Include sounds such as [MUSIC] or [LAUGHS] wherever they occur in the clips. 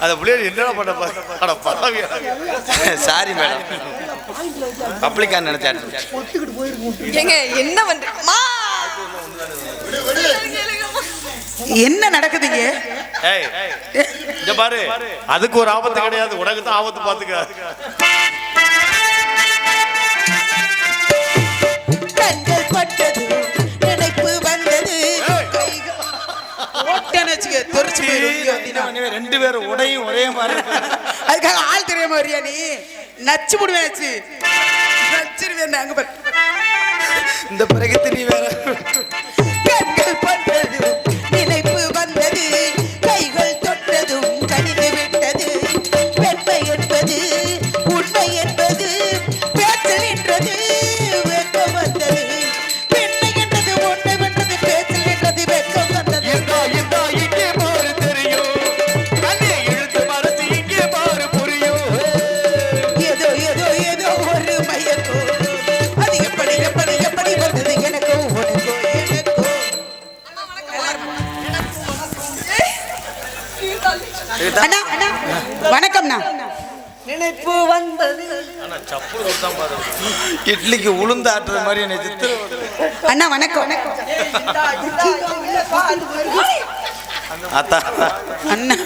அந்த பிள்ளைய என்னடா பண்ண பாரு சாரி மேடம் பப்ளிக்கா நினைச்சாட்டு ஏங்க என்ன பண்றீங்கம்மா என்ன நடக்குதுங்க ஏய் இங்க பாரு. அதுக்கு ஒரு ஆபத்து கிடையாது. உனக்கு தான் ஆபத்து பாத்துக்க ரெண்டு பேரும் உடையும் ஒரே மாதிரி. அதுக்காக ஆள் தெரியாம வரியா நீ? நச்சு முடுவேச்சு நச்சிருவேன் அங்க பாரு. இந்த பிறகு நீ வேற வணக்கம்ண்ணா. நினைப்பு வந்தது. இட்லிக்கு உளுந்து ஆட்டுற மாதிரி என்னை சித்திர அண்ணா வணக்கம். அத்தா. அண்ணா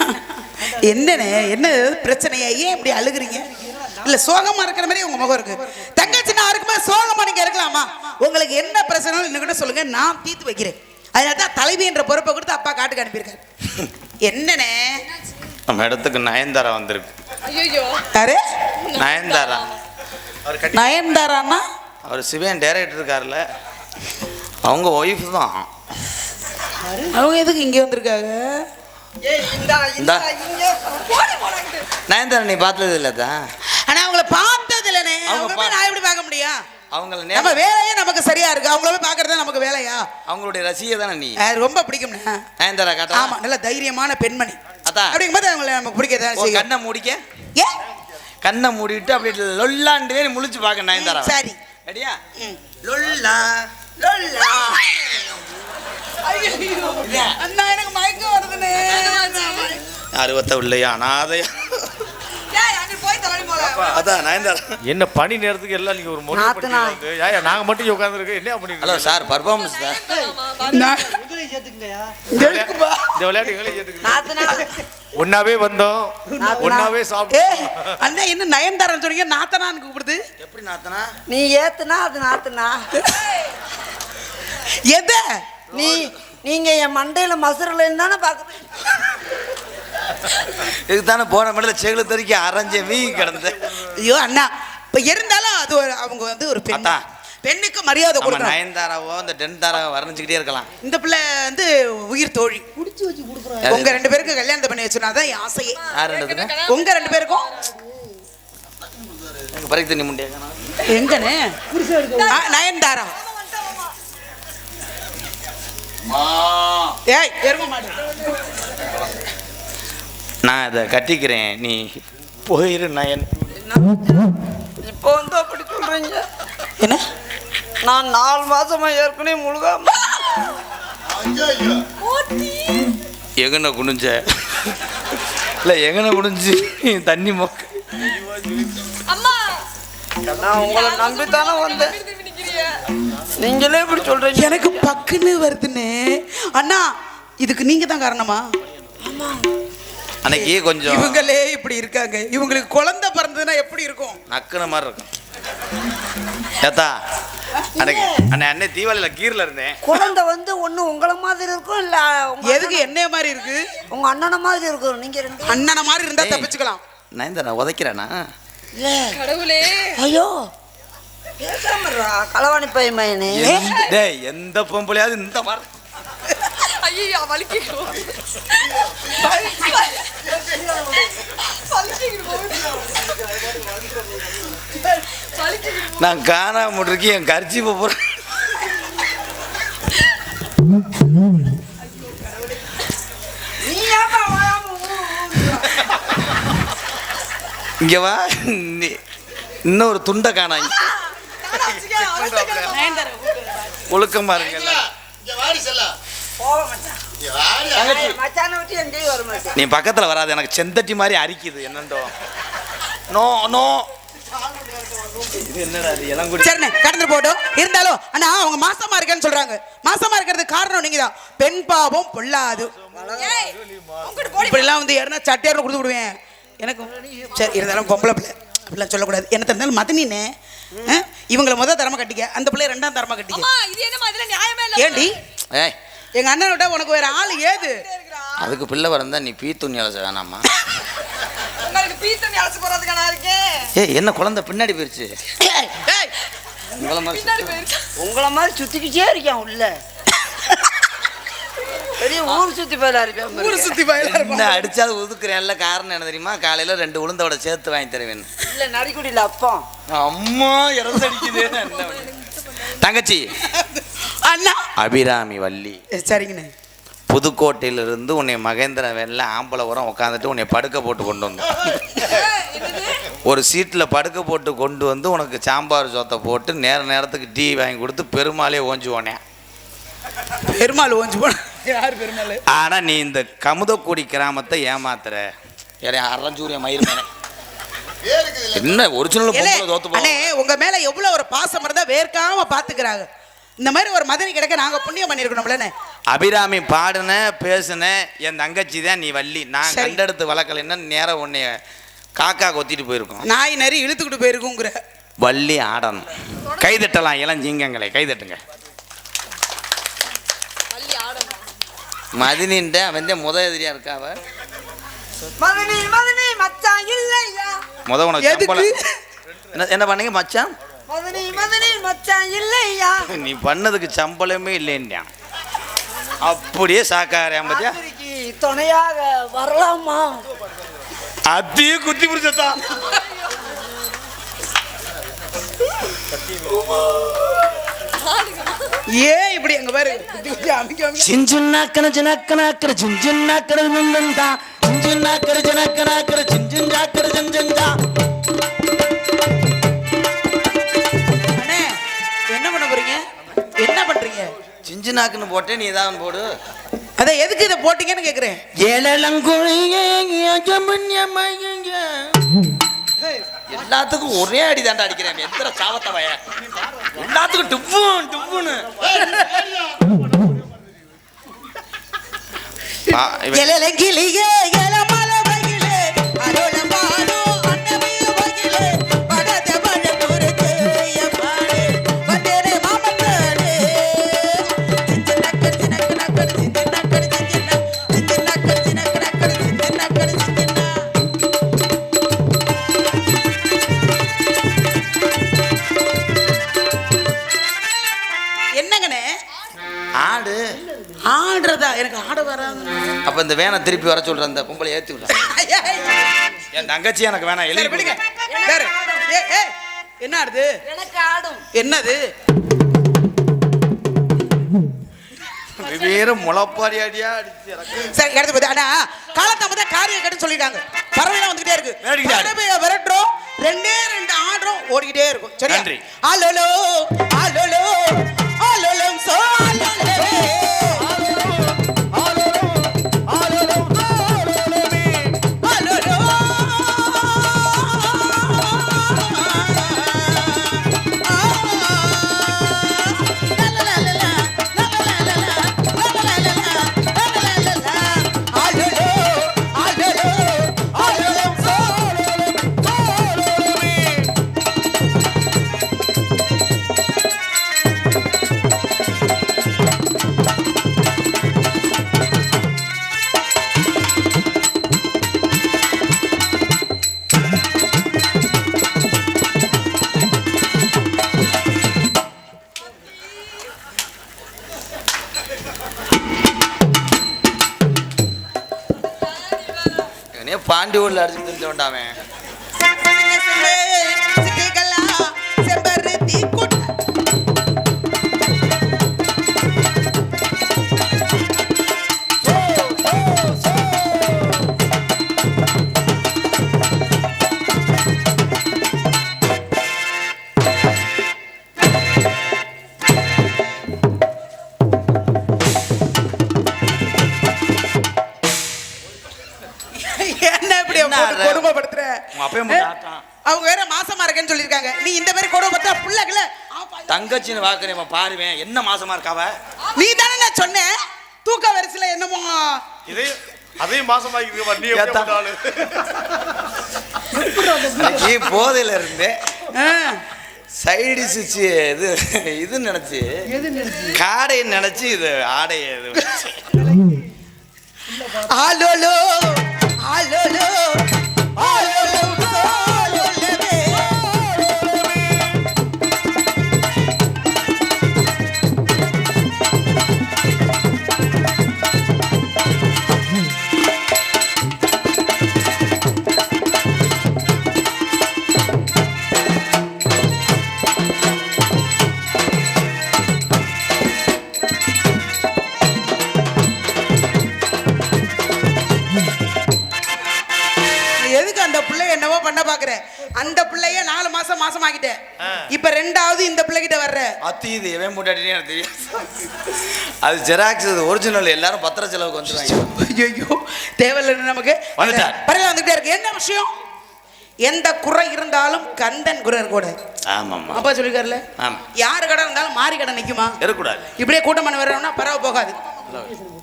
என்னண்ணே என்ன பிரச்சனையா? ஏன் இப்படி அழுகுறீங்க? இல்ல சோகமா இருக்கிற மாதிரி உங்க முகம் இருக்கு. தங்கச்சி நான் இருக்கும்போது சோகமா நீங்க இருக்கலாமா? உங்களுக்கு என்ன பிரச்சனை இன்னும் சொல்லுங்க. நான் தீர்த்து வைக்கிறேன். அதனால தான் தலைவி என்ற பொறுப்பை கொடுத்து அப்பா காட்டுக்கு அனுப்பியிருக்காரு. என்னண்ணே? நம்ம இடத்துக்கு நயன்தாரா வந்திருக்கு. ஐயோ யாரு? நயன்தாரா. அவர் கட்டி நயன்தாரான்னா அவர் சிவன் டைரக்டர் இருக்கார்ல அவங்க ஒய்ஃப் தான். அவங்க எதுக்கு இங்கே வந்திருக்காங்க? இந்தா. நயன்தாரா நீ பார்த்தது இல்லை தான் ஆனா அவங்கள பார்த்தது இல்லைண்ணே. அவங்கள நம்ம வேலையே நமக்கு சரியா இருக்கு. அவங்கள போய் பார்க்கறது நமக்கு வேலையா? அவங்களுடைய ரசிகை தானே நீ? ரொம்ப பிடிக்கும்ண்ணே. நயன்தாரா காட்டா ஆமா நல்ல தைரியமான பெண்மணி. அதான். அப்படிங்கும்போது அவங்கள நமக்கு செய்யும். கண்ணை மூடிக்க. ஏ கண்ணை மூடிட்டு அப்படியே லொல்லாண்டு முழிச்சு பார்க்க நயன்தாரா. சரி. ரெடியா. லொல்லா லொல்லா. அண்ணா எனக்கு மயக்கம் வருதுண்ணே. அறுபத்த இல்லையா அனாதையா. அதான் நயன்தாரா என்ன பணி நேரத்துக்கு எல்லாம் நீங்க ஒரு. ஏயா நாங்க மட்டும் உட்காந்துருக்கோம் என்ன பண்ணிட்டு ஹலோ சார் பர்ஃபார்மன்ஸ் எதுக்குப்பா? இந்த விளையாட்டு எங்களை ஒண்ணாவே வந்தோம். ஏ சாப்பிட்டோம். அண்ணா என்ன நயன்தாரன் சொன்னீங்க நாத்தனான்னு கூப்பிடுது. எப்படி நாத்தனா? நீ ஏத்துனா அது நாத்துனா. எதை? நீ நீங்க என் மண்டையில மசுரல இருந்தானே பாக்குறேன் இதுக்கு தானே போன மண்டல செகுல தெறிக்க அரைஞ்ச மீ கிடந்த ஐயோ அண்ணா இப்ப இருந்தாலும் அது ஒரு அவங்க வந்து ஒரு பெண் அதான். பெண்ணுக்கு மரியாதை நம்ம கொடுக்கணும். நயன்தாராவோ இந்த டென்தாராவோ வர்ணிச்சுக்கிட்டே இருக்கலாம். இந்த பிள்ளை வந்து உயிர் தோழி. உங்க ரெண்டு பேருக்கு கல்யாணத்தை பண்ணி வச்சுனாதான் என் ஆசையே. யார் ரெண்டுதுன்னு உங்க ரெண்டு பேருக்கும்? எனக்கு பறிக்க தண்ணி முண்டியா ஆ, நயன்தாரா? ஏய் எரும மாடு. நான் இதை கட்டிக்கிறேன். நீ போயிரு நயன் இப்போ வந்து அப்படி சொல்றீங்க? என்ன? நான் நாலு மாசமா ஏற்கனவே முழுகாம எங்கன குனிஞ்ச. இல்லை எங்கன குனிஞ்சு தண்ணி மொக்க நான் உங்களை நம்பித்தானே வந்தேன். நீங்களே இப்படி சொல்றீங்க. எனக்கு பக்குன்னு வருதுண்ணே அண்ணா இதுக்கு நீங்க தான் காரணமா அன்னைக்கு கொஞ்சம் இவங்களே இப்படி இருக்காங்க. இவங்களுக்கு குழந்தை பிறந்ததுன்னா எப்படி இருக்கும்? நக்குன மாதிரி இருக்கும். ஏத்தா அன்னைக்கு அன்னை அன்னை தீபாவளியில் கீரில் இருந்தேன். குழந்தை வந்து ஒண்ணு உங்களை மாதிரி இருக்கும் இல்ல எதுக்கு என்னைய மாதிரி இருக்கு? உங்க அண்ணனை மாதிரி இருக்கும் நீங்க ரெண்டு அண்ணனை மாதிரி இருந்தா ஏய். தப்பிச்சுக்கலாம். நயன்தாரா உதைக்கிறேனா? கடவுளே. ஐயோ. பேசாம களவாணி பையன் டேய் எந்த பொம்பளையாவது இந்த மாதிரி ஐயோ வலிக்கிறோம் நான் காணாம இருக்கேன் என் கரிச்சி போகிறேன் இங்க வா. நீ இன்னொரு துண்டை காணாங்க ஒழுக்கமா இருங்கல்ல மச்சானை விட்டு எங்கேயும் வர மாட்டேன் நீ பக்கத்துல வராது எனக்கு செந்தட்டி மாதிரி அரிக்குது என்னண்டோ நோ நோ. இது என்னடா இது இளங்குடி சரிண்ணே கடந்து போட்டோம் இருந்தாலும் அண்ணா அவங்க மாசமா இருக்கேன்னு சொல்றாங்க. மாசமா இருக்கிறதுக்கு காரணம் நீங்க தான். பெண் பாவம் பொல்லாது. இப்படிலாம் வந்து யாருன்னா சட்டையாரம் கொடுத்து விடுவேன். எனக்கு சரி இருந்தாலும் பொம்பளை பிள்ளை. அப்படிலாம் சொல்லக்கூடாது. என்ன தந்தாலும் மதனினே இவங்களை முத தரமா கட்டிக்க. அந்த பிள்ளை ரெண்டாம் தரமா கட்டிக்க. ஏண்டி? ஏய் எங்க அண்ணனை விட்டா உனக்கு வேற ஆள் ஏது? அதுக்கு பிள்ளை வரந்தா நீ பீ துணி அலச வேணாமா? உங்களுக்கு பீத்தனி அழைச்சு போறதுக்கு நான் இருக்கேன். ஏய் என்ன குழந்தை பின்னாடி போயிருச்சு? உங்களை மாதிரி. உங்களை மாதிரி சுத்திக்கிட்டே இருக்கேன் உள்ள. பெரிய ஊர் சுத்தி போயில இருப்பேன் ஊரு சுத்தி என்ன இருப்பான். அடிச்சாலும் ஒதுக்குறேன்ல காரணம் என்ன தெரியுமா? காலையில ரெண்டு உளுந்தோட சேர்த்து வாங்கி தருவேன். இல்ல நரிக்குடியில அப்பம். அம்மா இறந்தடிக்குது தங்கச்சி அண்ணா. அபிராமி வள்ளி. சரிங்கண்ணே. புதுக்கோட்டையிலிருந்து உன்னை மகேந்திர வெள்ள ஆம்பளை உரம் உட்காந்துட்டு உன்னை படுக்க போட்டு கொண்டு வந்தோம். ஒரு சீட்டில் படுக்க போட்டு கொண்டு வந்து உனக்கு சாம்பார் சோத்தை போட்டு நேர நேரத்துக்கு டீ வாங்கி கொடுத்து பெருமாளே ஓஞ்சி போனேன் பெருமாள் ஓஞ்சு போன. யார் பெருமாள்? ஆனால் நீ இந்த கமுதக்குடி கிராமத்தை ஏமாத்துற. யாரையா அறஞ்சூரிய மயிர் மேலே. என்ன ஒரிஜினல் ஏலே, பொம்பளை தோத்து அண்ணே போகும் உங்க மேல எவ்வளவு ஒரு பாசம் இருந்தா வேர்க்காம பாத்துக்கிறாங்க. இந்த மாதிரி ஒரு மதனி கிடக்க நாங்க புண்ணியம் பண்ணிருக்கணும்லண்ணே அபிராமி பாடுன பேசுன என் தங்கச்சி தான் நீ வள்ளி. நான் சரி. கண்டெடுத்து வளர்க்கலைன்னா நேரம் உன்னைய காக்கா கொத்திட்டு போயிருக்கோம். நாய் நரி இழுத்துக்கிட்டு போயிருக்குங்கிற. வள்ளி ஆடணும். கைதட்டலாம் இளஞ்சிங்கங்களே கைதட்டுங்க. மதினின்ற அவன் தான் முத எதிரியா இருக்காவ மதனி மதனி மச்சான் இல்லையா? முத உனக்கு எதுக்கு? சம்பளம். என்ன என்ன பண்ணீங்க மச்சான்? மச்சான் இல்லையா? நீ பண்ணதுக்கு சம்பளமே இல்லைன்னா அப்படியே சாக்காரன் பத்தியா? துணையாக வரலாமா? அப்படியே குத்தி பிடிச்சதா? ஏன் இப்படி எங்க பாரு? சிஞ்சுன்னா கன ஜனக்கனாக்கிற சிஞ்சுன்னா கடல் முந்தன் தான் சிஞ்சுன்னா கரு ஜனக்கனாக்கிற சிஞ்சுனாக்குன்னு போட்டே நீ தான் போடு. அத எதுக்கு இதை போட்டீங்கன்னு கேக்குறேன். எல்லாத்துக்கும் ஒரே அடி தாண்டா அடிக்கிறேன் எத்தனை சாவத்த வய எல்லாத்துக்கும் டுப்பும் டுப்புன்னு. கிளியே ஆடு. ஆடுறதா? எனக்கு ஆட வராது. அப்ப இந்த வேனை திருப்பி வர சொல்ற அந்த பொம்பளை ஏத்தி விட்ற. [LAUGHS] என் தங்கச்சி எனக்கு வேணாம் சரி எழுதி விடுங்க. என்ன ஆடுது? எனக்கு ஆடும். என்னது? வெவ்வேறு முளப்பாடி அடியா. சரி எடுத்து போது ஆனா காலத்தாம தான் காரியம் கட்டுன்னு சொல்லிட்டாங்க. பறவைலாம் வந்துகிட்டே இருக்கு. பறவையை விரட்டுறோம். ரெண்டே ரெண்டு ஆடுறோம். ஓடிக்கிட்டே இருக்கும். சரியா? நன்றி. பாண்டி ஊர்ல அடிச்சு திரிஞ்ச வேண்டாமே தங்கச்சின்னு வாக்குறேன் பாருவேன் என்ன மாசமா இருக்காவ நீ தானே நான் சொன்னேன் தூக்க வரிசையில என்னமோ இதையும் அதையும் மாசமாக்கி நீ. எப்படி போதையில இருந்து சைடு சுச்சு இது இது நினைச்சு காடையை நினைச்சு இது இது. ஆலோலோ ஆலோலோ ஆலோலோ இந்த பிள்ளைகிட்ட வர்ற? அத்தி இது எவன் எனக்கு தெரியும் அது ஜெராக்ஸ் இது ஒரிஜினல் எல்லாரும் பத்திர செலவுக்கு வந்துருவாங்க. ஐயோ தேவையில்லை நமக்கு. வந்துட்டார். பரவாயில்ல வந்துட்டே இருக்கு. என்ன விஷயம்? எந்த குறை இருந்தாலும் கந்தன் குறை கூட. ஆமாம்மா. அப்பா சொல்லிருக்காருல்ல? ஆமா. யாரு கடை இருந்தாலும் மாறி கடை நிக்குமா? இருக்கக்கூடாது. இப்படியே கூட்டம் பண்ண வர்றோம்னா பரவ போகாது.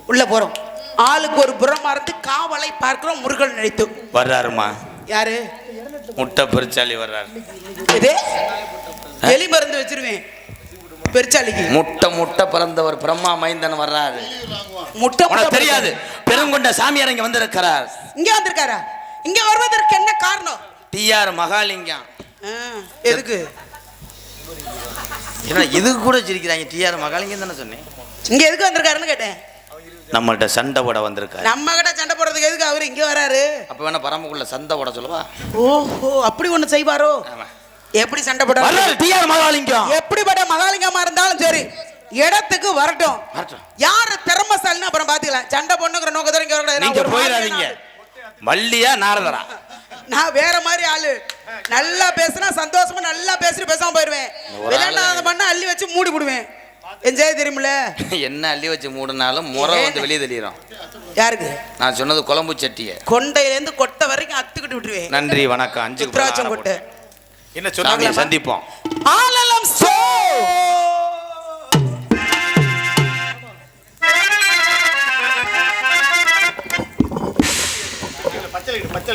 உள்ள போறோம். ஆளுக்கு ஒரு புறம் மறந்து காவலை பார்க்கிறோம் முருகன் நினைத்து. வர்றாருமா யாரு? முட்டை பெருச்சாளி வர்றாரு. இது? எலி மருந்து வச்சிருவேன். பெருச்சாலிக்கு முட்டை முட்டை பிறந்தவர் பிரம்மா மைந்தன் வர்றாரு. முட்டை உனக்கு தெரியாது. பெருங்கொண்ட சாமியார் இங்க வந்திருக்கிறார். இங்க வந்திருக்காரா? இங்க வருவதற்கு என்ன காரணம்? டிஆர் மகாலிங்கம். எதுக்கு? ஏன்னா இதுக்கு கூட சிரிக்கிறாங்க. டிஆர் மகாலிங்கம் தானே சொன்னேன். இங்க எதுக்கு வந்திருக்காருன்னு கேட்டேன். நம்மள்ட்ட சண்டை போட வந்திருக்காரு. நம்ம கிட்ட சண்டை போடுறதுக்கு எதுக்கு அவரு இங்க வராரு? அப்ப வேணா பரமக்குள்ள சண்டை போட சொல்லவா? ஓஹோ அப்படி ஒண்ணு செய்வாரோ? ஆமா. எப்படி சண்டை போட வர்றாரு டிஆர் மகாலிங்கம். எப்படிப்பட்ட மகாலிங்கமா இருந்தாலும் சரி. இடத்துக்கு வரட்டும். யாரு திறமசாலின்னு அப்புறம் பாத்துக்கலாம் சண்டை பொண்ணுங்கிற நோக்கத்தோட இங்க வரக்கூடாது. நீங்க போயிடாதீங்க. வள்ளியா நாரதரா. நான் வேற மாதிரி ஆளு. நல்லா பேசுனா சந்தோஷமா நல்லா பேசிட்டு பேசாம போயிருவேன். விளையாடாத பண்ண அள்ளி வச்சு மூடி விடுவேன் என்ஜாய் தெரியுமில்ல? என்ன அள்ளி வச்சு மூடினாலும் முறை வந்து வெளியே தெரியும் யாருக்கு? நான் சொன்னது குழம்பு சட்டியை. கொண்டையில இருந்து கொட்டை வரைக்கும் அத்துக்கிட்டு விட்டுருவேன். நன்றி வணக்கம். அஞ்சு கொட்டை. என்ன சொன்னாங்க சந்திப்போம். ஆலலம் சோ! பச்சை பச்சை